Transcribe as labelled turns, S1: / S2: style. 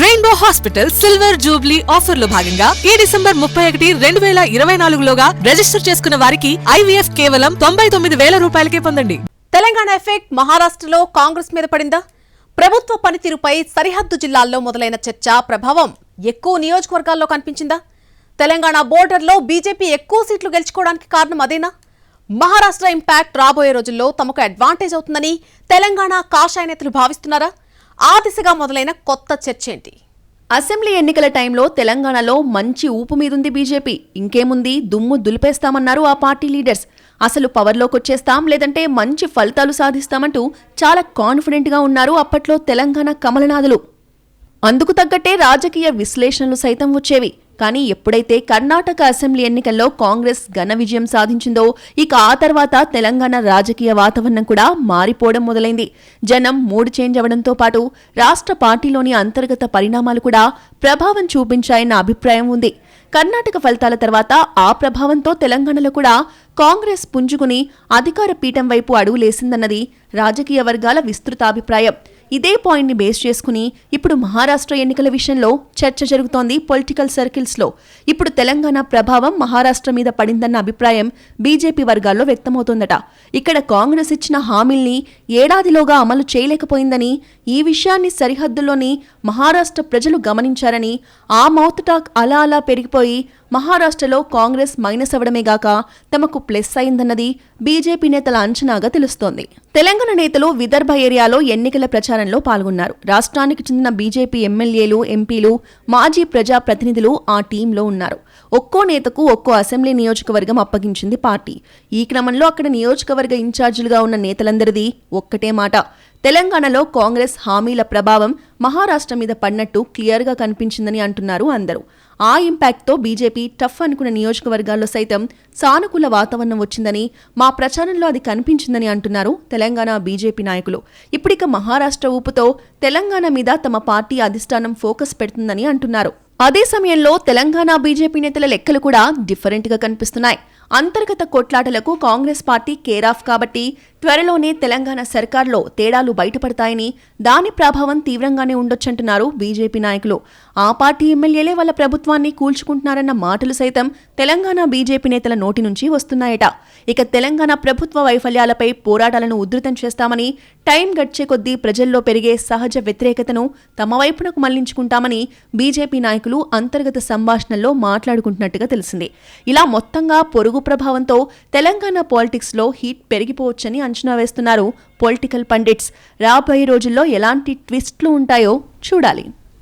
S1: Rainbow hospital silver Jubilee ఆఫర్లో భాగంగా ఈ డిసెంబర్ ముప్పై ఒకటి రెండు వేల ఇరవై నాలుగులోగా రిజిస్టర్ చేసుకున్న వారికి ఐవీఎఫ్ కేవలం తొంభై తొమ్మిది వేల రూపాయలకే పొందండి.
S2: తెలంగాణ ఎఫెక్ట్ మహారాష్ట్రలో కాంగ్రెస్ మీద పడిందా? ప్రభుత్వ పనితీరుపై సరిహద్దు జిల్లాల్లో మొదలైన చర్చ ప్రభావం ఎక్కువ నియోజకవర్గాల్లో కనిపించిందా? తెలంగాణ బోర్డర్లో బీజేపీ ఎక్కువ సీట్లు గెలుచుకోవడానికి కారణం అదేనా? మహారాష్ట్ర ఇంపాక్ట్ రాబోయే రోజుల్లో తమకు అడ్వాంటేజ్ అవుతుందని తెలంగాణ కాషాయ నేతలు భావిస్తున్నారా? ఆ దిశగా మొదలైన కొత్త చర్చ ఏంటి
S3: అసెంబ్లీ ఎన్నికల టైంలో తెలంగాణలో మంచి ఊపు మీదుంది బీజేపీ. ఇంకేముంది? దుమ్ము దులిపేస్తామన్నారు ఆ పార్టీ లీడర్స్. అసలు పవర్లోకి వచ్చేస్తాం లేదంటే మంచి ఫలితాలు సాధిస్తామంటూ చాలా కాన్ఫిడెంట్గా ఉన్నారు అప్పట్లో తెలంగాణ కమలనాథులు. అందుకు తగ్గట్టే రాజకీయ విశ్లేషణలు సైతం వచ్చేవి. కానీ ఎప్పుడైతే కర్ణాటక అసెంబ్లీ ఎన్నికల్లో కాంగ్రెస్ ఘన విజయం సాధించిందో ఇక ఆ తర్వాత తెలంగాణ రాజకీయ వాతావరణం కూడా మారిపోవడం మొదలైంది. జనం మూడు చేంజ్ అవడంతో పాటు రాష్ట్ర పార్టీలోని అంతర్గత పరిణామాలు కూడా ప్రభావం చూపించాయన్న అభిప్రాయం ఉంది. కర్ణాటక ఫలితాల తర్వాత ఆ ప్రభావంతో తెలంగాణలో కూడా కాంగ్రెస్ పుంజుకుని అధికార పీఠం వైపు అడుగులేసిందన్నది రాజకీయ వర్గాల విస్తృతాభిప్రాయం ఇదే పాయింట్ని బేస్ చేసుకుని ఇప్పుడు మహారాష్ట్ర ఎన్నికల విషయంలో చర్చ జరుగుతోంది పొలిటికల్ సర్కిల్స్లో. ఇప్పుడు తెలంగాణ ప్రభావం మహారాష్ట్ర మీద పడిందన్న అభిప్రాయం బీజేపీ వర్గాల్లో వ్యక్తమవుతోందట. ఇక్కడ కాంగ్రెస్ ఇచ్చిన హామీల్ని ఏడాదిలోగా అమలు చేయలేకపోయిందని ఈ విషయాన్ని సరిహద్దుల్లోని మహారాష్ట్ర ప్రజలు గమనించారని ఆ మౌత్ టాక్ అలా అలా పెరిగిపోయి మహారాష్ట్రలో కాంగ్రెస్ మైనస్ అవడమే గాక తమకు ప్లస్ అయిందన్నది బీజేపీ నేతల అంచనాగా తెలుస్తోంది. తెలంగాణ నేతలు విదర్భ ఏరియాలో ఎన్నికల ప్రచారం ప్రచారంలో పాల్గొన్నారు. రాష్ట్రానికి చెందిన బీజేపీ ఎమ్మెల్యేలు ఎంపీలు మాజీ ప్రజా ప్రతినిధులు ఆ టీంలో ఉన్నారు. ఒక్కో నేతకు ఒక్కో అసెంబ్లీ నియోజకవర్గం అప్పగించింది పార్టీ. ఈ క్రమంలో అక్కడ నియోజకవర్గ ఇన్ఛార్జీలుగా ఉన్న నేతలందరిది ఒక్కటే మాట. తెలంగాణలో కాంగ్రెస్ హామీల ప్రభావం మహారాష్ట్ర మీద పడినట్టు క్లియర్గా కనిపించిందని అంటున్నారు అందరూ. ఆ ఇంపాక్ట్తో బీజేపీ టఫ్ అనుకున్న నియోజకవర్గాల్లో సైతం సానుకూల వాతావరణం వచ్చిందని మా ప్రచారంలో అది కనిపించిందని అంటున్నారు తెలంగాణ బీజేపీ నాయకులు. ఇప్పుడిక మహారాష్ట్ర ఊపుతో తెలంగాణ మీద తమ పార్టీ అధిష్టానం ఫోకస్ పెడుతుందని అంటున్నారు. అదే సమయంలో తెలంగాణ బీజేపీ నేతల లెక్కలు కూడా డిఫరెంట్గా కనిపిస్తున్నాయి. అంతర్గత కొట్లాటలకు కాంగ్రెస్ పార్టీ కేరాఫ్ కాబట్టి త్వరలోనే తెలంగాణ సర్కార్లో తేడాలు బయటపడతాయని దాని ప్రభావం తీవ్రంగానే ఉండొచ్చంటున్నారు బీజేపీ నాయకులు. ఆ పార్టీ ఎమ్మెల్యేలే వాళ్ళ ప్రభుత్వాన్ని కూల్చుకుంటున్నారన్న మాటలు సైతం తెలంగాణ బీజేపీ నేతల నోటి నుంచి వస్తున్నాయట. ఇక తెలంగాణ ప్రభుత్వ వైఫల్యాలపై పోరాటాలను ఉధృతం చేస్తామని టైం గడిచే కొద్దీ ప్రజల్లో పెరిగే సహజ వ్యతిరేకతను తమ వైపునకు మళ్ళించుకుంటామని బీజేపీ నాయకులు అంతర్గత సంభాషణల్లో మాట్లాడుకుంటున్నట్టుగా తెలిసింది. ఇలా మొత్తంగా పొరుగు ప్రభావంతో తెలంగాణ పాలిటిక్స్లో హీట్ పెరిగిపోవచ్చని అంచనా వేస్తున్నారు పొలిటికల్ పండిట్స్. రాబోయే రోజుల్లో ఎలాంటి ట్విస్ట్లు ఉంటాయో చూడాలి.